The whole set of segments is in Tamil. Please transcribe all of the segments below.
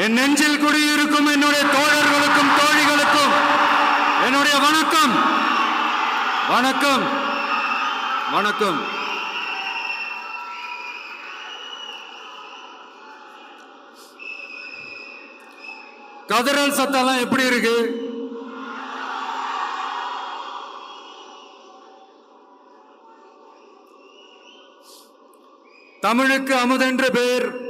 என் நெஞ்சில் குடியிருக்கும் என்னுடைய தோழர்களுக்கும் தோழிகளுக்கும் என்னுடைய வணக்கம். வணக்கம். வணக்கம். கதறல் சத்தம்லாம் எப்படி இருக்கு? தமிழுக்கு அமுதென்று பேர்.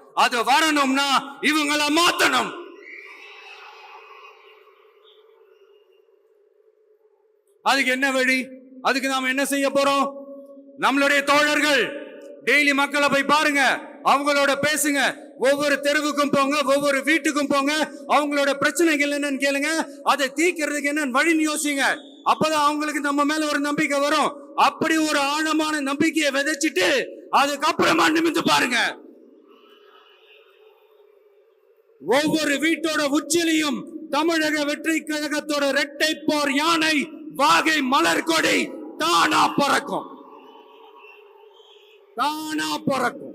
அது வரணும்னா இவங்கள மாத்தணும். அதுக்கு என்ன வழி? அதுக்கு நாம என்ன செய்ய போறோம்? நம்மளுடைய தோழர்கள் டெய்லி மக்களை போய் பாருங்க. அவங்களோட பேசுங்க. ஒவ்வொரு தெருவுக்கும் போங்க ஒவ்வொரு வீட்டுக்கும் போங்க. அவங்களோட பிரச்சனைகள் என்னன்னு கேளுங்க. அதை தீக்கிறதுக்கு என்னன்னு வழின்னு யோசிங்க. அப்பதான் அவங்களுக்கு நம்ம மேல ஒரு நம்பிக்கை வரும். அப்படி ஒரு ஆழமான நம்பிக்கையை விதைச்சிட்டு அதுக்கப்புறமா நிமிந்து பாருங்க. ஒவ்வொரு வீட்டோட உச்சிலையும் தமிழக வெற்றி கழகத்தோட இரட்டை போர் யானை வாகை மலர் கொடி தானா பறக்கும். தானா பறக்கும்.